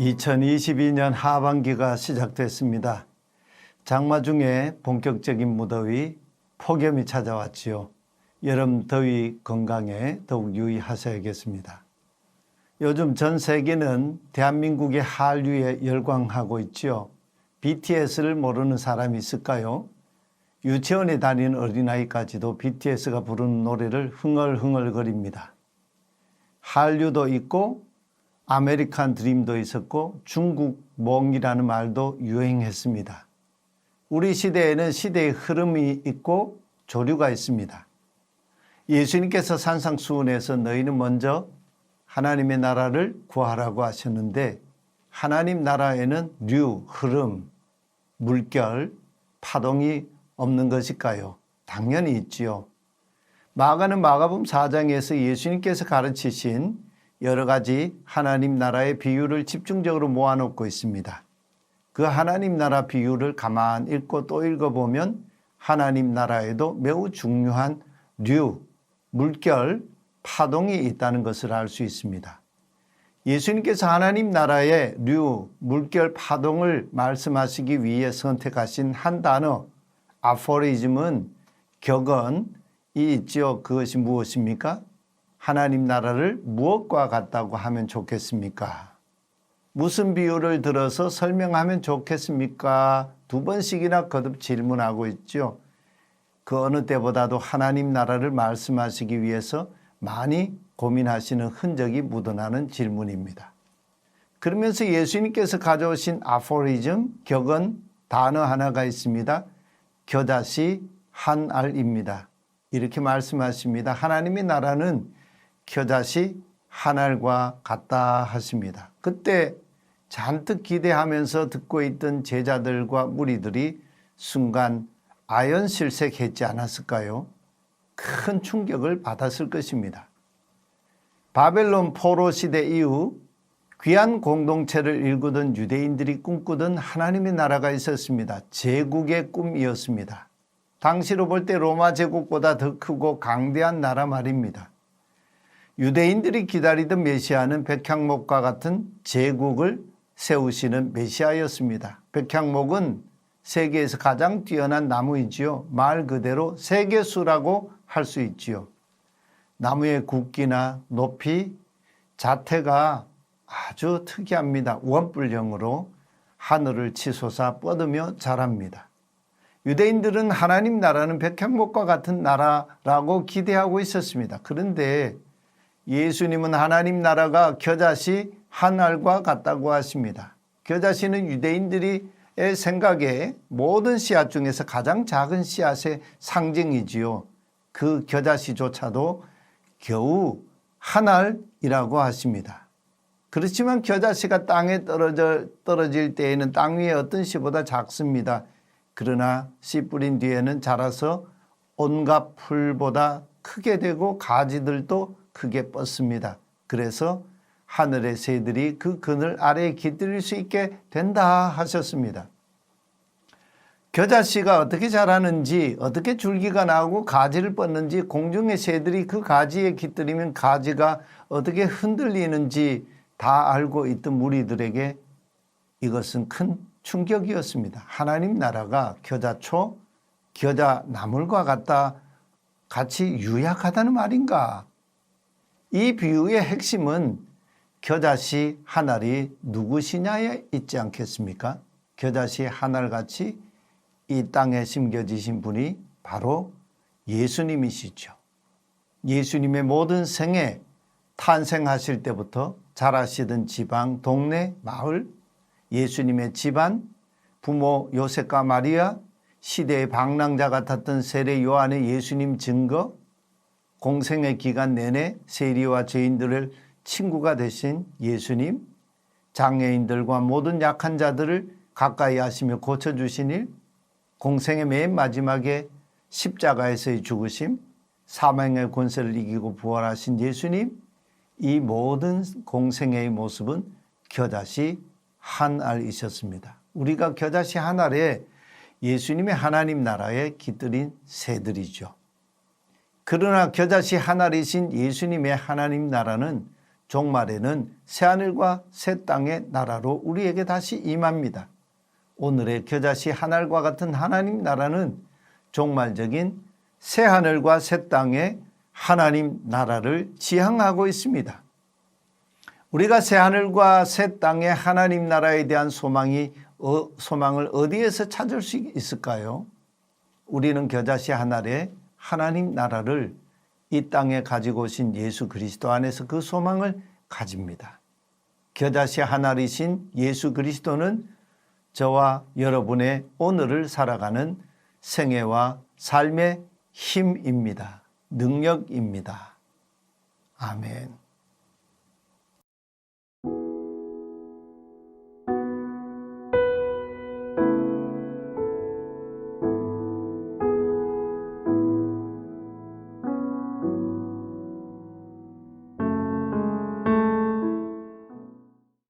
2022년 하반기가 시작됐습니다. 장마 중에 본격적인 무더위, 폭염이 찾아왔지요. 여름 더위 건강에 더욱 유의하셔야겠습니다. 요즘 전 세계는 대한민국의 한류에 열광하고 있지요. BTS를 모르는 사람이 있을까요? 유치원에 다니는 어린아이까지도 BTS가 부르는 노래를 흥얼흥얼거립니다. 한류도 있고 아메리칸 드림도 있었고 중국 몽이라는 말도 유행했습니다. 우리 시대에는 시대의 흐름이 있고 조류가 있습니다. 예수님께서 산상수훈에서 너희는 먼저 하나님의 나라를 구하라고 하셨는데 하나님 나라에는 류, 흐름, 물결, 파동이 없는 것일까요? 당연히 있지요. 마가는 마가복음 4장에서 예수님께서 가르치신 여러 가지 하나님 나라의 비유를 집중적으로 모아놓고 있습니다. 그 하나님 나라 비유를 가만 읽고 또 읽어보면 하나님 나라에도 매우 중요한 류, 물결, 파동이 있다는 것을 알 수 있습니다. 예수님께서 하나님 나라의 류, 물결, 파동을 말씀하시기 위해 선택하신 한 단어, 아포리즘은 격언이 있죠. 그것이 무엇입니까? 하나님 나라를 무엇과 같다고 하면 좋겠습니까? 무슨 비유를 들어서 설명하면 좋겠습니까? 두 번씩이나 거듭 질문하고 있죠. 그 어느 때보다도 하나님 나라를 말씀하시기 위해서 많이 고민하시는 흔적이 묻어나는 질문입니다. 그러면서 예수님께서 가져오신 아포리즘, 격언, 단어 하나가 있습니다. 겨자씨 한 알입니다. 이렇게 말씀하십니다. 하나님의 나라는 겨자씨 한 알과 같다 하십니다. 그때 잔뜩 기대하면서 듣고 있던 제자들과 무리들이 순간 아연실색했지 않았을까요? 큰 충격을 받았을 것입니다. 바벨론 포로 시대 이후 귀한 공동체를 일구던 유대인들이 꿈꾸던 하나님의 나라가 있었습니다. 제국의 꿈이었습니다. 당시로 볼 때 로마 제국보다 더 크고 강대한 나라 말입니다. 유대인들이 기다리던 메시아는 백향목과 같은 제국을 세우시는 메시아였습니다. 백향목은 세계에서 가장 뛰어난 나무이지요. 말 그대로 세계수라고 할 수 있지요. 나무의 굵기나 높이, 자태가 아주 특이합니다. 원뿔형으로 하늘을 치솟아 뻗으며 자랍니다. 유대인들은 하나님 나라는 백향목과 같은 나라라고 기대하고 있었습니다. 그런데 예수님은 하나님 나라가 겨자씨 한 알과 같다고 하십니다. 겨자씨는 유대인들이 생각에 모든 씨앗 중에서 가장 작은 씨앗의 상징이지요. 그 겨자씨조차도 겨우 한 알이라고 하십니다. 그렇지만 겨자씨가 땅에 떨어져, 떨어질 때에는 땅 위에 어떤 씨보다 작습니다. 그러나 씨 뿌린 뒤에는 자라서 온갖 풀보다 크게 되고 가지들도 크게 뻗습니다. 그래서 하늘의 새들이 그 그늘 아래에 깃들일 수 있게 된다 하셨습니다. 겨자씨가 어떻게 자라는지 어떻게 줄기가 나오고 가지를 뻗는지 공중의 새들이 그 가지에 깃들이면 가지가 어떻게 흔들리는지 다 알고 있던 무리들에게 이것은 큰 충격이었습니다. 하나님 나라가 겨자초, 겨자나물과 같다 같이 유약하다는 말인가? 이 비유의 핵심은 겨자씨 하나리 누구시냐에 있지 않겠습니까? 겨자씨 하나같이 이 땅에 심겨지신 분이 바로 예수님이시죠. 예수님의 모든 생애 탄생하실 때부터 자라시던 지방, 동네, 마을, 예수님의 집안, 부모 요셉과 마리아, 시대의 방랑자 같았던 세례 요한의 예수님 증거, 공생의 기간 내내 세리와 죄인들을 친구가 되신 예수님, 장애인들과 모든 약한 자들을 가까이 하시며 고쳐주신 일, 공생의 맨 마지막에 십자가에서의 죽으심, 사망의 권세를 이기고 부활하신 예수님, 이 모든 공생의 모습은 겨자씨 한 알이셨습니다. 우리가 겨자씨 한 알에 예수님의 하나님 나라에 깃들인 새들이죠. 그러나 겨자씨 한 알이신 예수님의 하나님 나라는 종말에는 새하늘과 새 땅의 나라로 우리에게 다시 임합니다. 오늘의 겨자씨 하늘과 같은 하나님 나라는 종말적인 새하늘과 새 땅의 하나님 나라를 지향하고 있습니다. 우리가 새하늘과 새 땅의 하나님 나라에 대한 소망이 어, 소망을 어디에서 찾을 수 있을까요? 우리는 겨자씨 하늘의 하나님 나라를 이 땅에 가지고 오신 예수 그리스도 안에서 그 소망을 가집니다. 겨자씨 하나이신 예수 그리스도는 저와 여러분의 오늘을 살아가는 생애와 삶의 힘입니다. 능력입니다. 아멘.